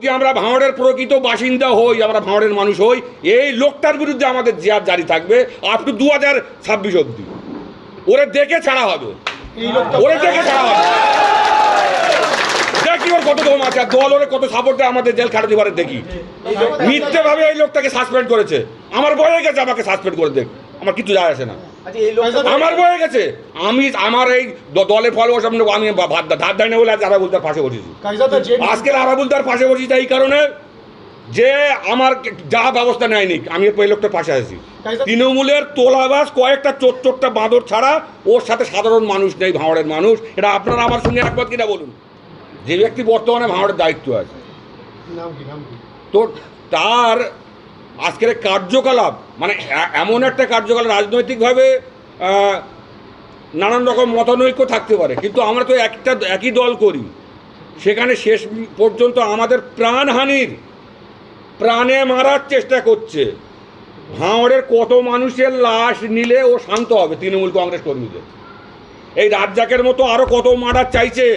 যদি আমরা ভাঙড়ের প্রকৃত বাসিন্দা হই, আমরা ভাঙড়ের মানুষ হই, এই লোকটার বিরুদ্ধে আমাদের জিয়ার জারি থাকবে আপ টু দু হাজার ছাব্বিশ অব্দি ওরে দেখে ছাড়া হবে। ওরে দেখে ছাড়া হবে। দেখি ওর কত দম আছে দল ওরে কত সাপোর্ট আমাদের জেল খাটাতে পারে, দেখি। মিথ্যে ভাবে এই লোকটাকে সাসপেন্ড করেছে। আমার বয়ে গেছে, আমাকে সাসপেন্ড করে দেখ। আমার কিছু যায় আসে না। আমার বয়ে গেছে। আমি আমার এই ফলোয়ার সামনে আমি ধার বলে আজ আরাবুল তার পাশে বসেছি। কাইজাদা যে আজকের আরাবুল পাশে বসেছি এই কারণে যে আমার যা ব্যবস্থা নেয়নি আমি এই লোকটার পাশে আছি। তৃণমূলের তোলাবাস কয়েকটা চোট চোটটা বাঁদর ছাড়া ওর সাথে সাধারণ মানুষ নেই ভাঁড়ের মানুষ। এটা আপনারা আমার সঙ্গে একবার কিনা বলুন? যে ব্যক্তি বর্তমানে ভাঁড়ের দায়িত্ব আছে। তো তার আজকের কার্যকলাপ মানে এমন একটা কার্যকলাপ রাজনৈতিকভাবে নানান রকম মতানৈক্য থাকতে পারে। কিন্তু আমরা তো একটা, একই দল করি। সেখানে শেষ পর্যন্ত আমাদের প্রাণহানির, প্রাণে মারার চেষ্টা করছে। ভাঁড়ের কত মানুষের লাশ নিলে ও শান্ত হবে তৃণমূল কংগ্রেস কর্মীদের। এই রাজ্জাকের মতো আরও কত মার্ডার চাইছে?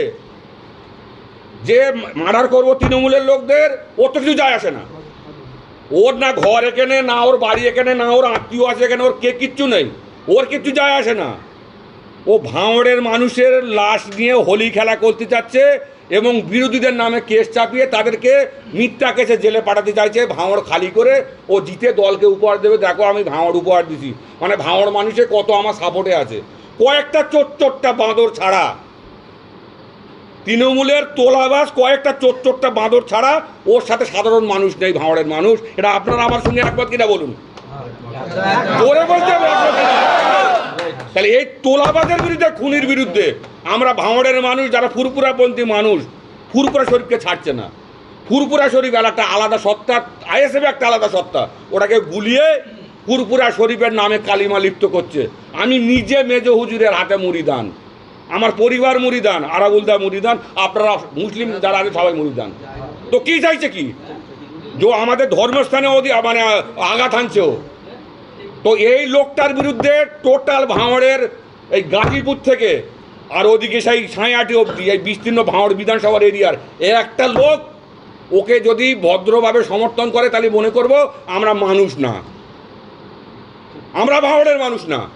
যে মার্ডার করব তৃণমূলের লোকদের ওর তো কিছু যায় আসে না। ওর না ঘর এখানে, না ওর বাড়ি এখানে, না ওর আত্মীয় আছে এখানে, ওর কে কিচ্ছু নেই। ওর কিচ্ছু যায় আসে না। ও ভাঁড়ের মানুষের লাশ নিয়ে হোলি খেলা করতে চাচ্ছে এবং বিরোধীদের নামে কেস চাপিয়ে তাদেরকে মিথ্যা কেসে জেলে পাঠাতে চাইছে ভাঁড় খালি করে ও জিতে দলকে উপহার দেবে। দেখো আমি ভাঁড় উপহার দিছি। মানে ভাঁড় মানুষের কত আমার সাপোর্টে আছে। কয়েকটা চোট চোটটা বাঁদর ছাড়া তৃণমূলের তোলাবাস কয়েকটা চোট চোটটা বাঁদর ছাড়া ওর সাথে সাধারণ মানুষ নেই ভাঁড়ের মানুষ। এটা আপনারা আমার সঙ্গে একমত কিনা বলুন? তাহলে এই তোলাবাজের বিরুদ্ধে, খুনির বিরুদ্ধে আমরা ভাঁড়ের মানুষ, যারা ফুরপুরাপন্থী মানুষ ফুরপুরা শরীফকে ছাড়ছে না। ফুরপুরা শরীফ একটা আলাদা সত্তা, আইএসএফ একটা আলাদা সত্তা। ওটাকে গুলিয়ে ফুরপুরা শরীফের নামে কালিমা লিপ্ত করছে। আমি নিজে মেজ হুজুরের হাতে মুড়িদান আমার পরিবার মুড়িদান আরাবুলদা মুড়িদান আপনারা মুসলিম যারা আছে সবাই মুড়িদান তো কি চাইছে কি? যে আমাদের ধর্মস্থানে ওদি মানে আঘাত আনছে ও। তো এই লোকটার বিরুদ্ধে টোটাল ভাঁড়ের এই গাজীপুর থেকে আর ওদিকে সেই সাঁয়াটি অবধি, এই বিস্তীর্ণ ভাঁড় বিধানসভার এরিয়ার এ একটা লোক ওকে যদি ভদ্রভাবে সমর্থন করে তাহলে মনে করব আমরা মানুষ না। আমরা ভাঁড়ের মানুষ না।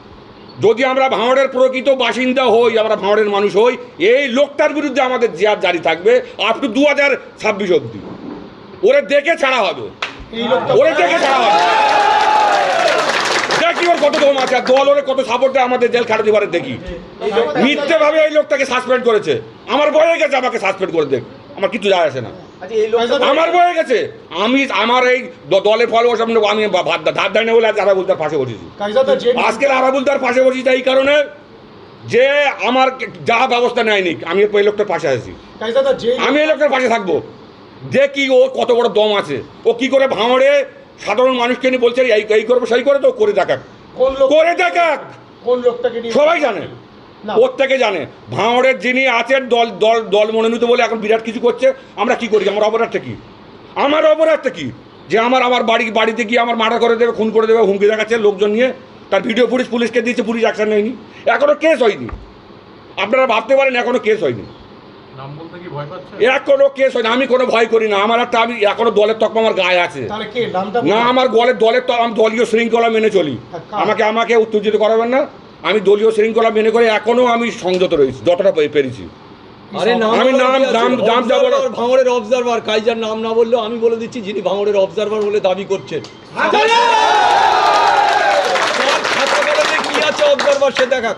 যদি আমরা ভাঁড়ের প্রকৃত বাসিন্দা হই আমরা ভাঁড়ের মানুষ হই এই লোকটার বিরুদ্ধে আমাদের জিয়ার জারি থাকবে আপ টু দু হাজার ছাব্বিশ অব্দি ওরে দেখে ছাড়া হবে। ওরে দেখে ছাড়া হবে। দেখি ওর কত দম আছে দল ওরে কত সাপোর্ট দেয় আমাদের জেল খাটাতে পারে দেখি। মিথ্যে ভাবে এই লোকটাকে সাসপেন্ড করেছে। আমার বয়ে গেছে আমাকে সাসপেন্ড করে দেখ। আমার কিছু যায় আসে না। আমার বয়ে গেছে। আমি আমার এই দ- দলের ফলোয়ার সামনে আমি ধার না বলে আজ আরাবুল তার পাশে বসেছি। কাইজাদা যে আজকের আরাবুল তার পাশে বসেছি এই কারণে যে আমার যা ব্যবস্থা নেয়নি আমি এই লোকটার পাশে আছি। আমি এই লোকের পাশে থাকব। দেখি ও কত বড় দম আছে ও কি করে ভাঙড়ে সাধারণ মানুষকে নিয়ে বলছে এই করব সেই করে তো করে দেখাক। করে দেখাক। কোন লোকটাকে সবাই জানে। প্রত্যেকে জানে ভাঙড়ের যিনি আছেন দল দল দল মনোনীত বলে এখন বিরাট কিছু করছে আমরা কি করি? আমার অপরাধটা কি? আমার অপরাধটা কি? যে আমার আমার বাড়ি বাড়িতে গিয়ে আমার মার্ডার করে দেবে খুন করে দেবে হুমকি দেখাচ্ছে লোকজন নিয়ে তার ভিডিও পুলিশ পুলিশকে দিয়েছে পুলিশ অ্যাকশন নেয়নি। এখনও কেস হয়নি। আপনারা ভাবতে পারেন এখনও কেস হয়নি। নাম বলতে কি ভয় পাচ্ছে? এখনও কেস হয়নি আমি কোনো ভয় করি না। আমার একটা আমি এখনও দলের তকমা আমার গায়ে আছে। তাহলে কে? নামটা না আমার গলের দলের তো আমি দলীয় শৃঙ্খলা মেনে চলি। হ্যাঁ, আমাকে আমাকে উত্তেজিত করাবেন না। আমি দলীয় শৃঙ্খলা মেনে করে এখনও আমি সংযত রয়েছি যতটা পেরেছি। আরে আমি নাম- বলা কি আছে? নাম- নাম যা ভাঙড়ের অবজারভার কাইজার নাম না বললেও আমি বলে দিচ্ছি যিনি ভাঙড়ের অবজারভার বলে দাবি করছেন। অবজারভার সে দেখা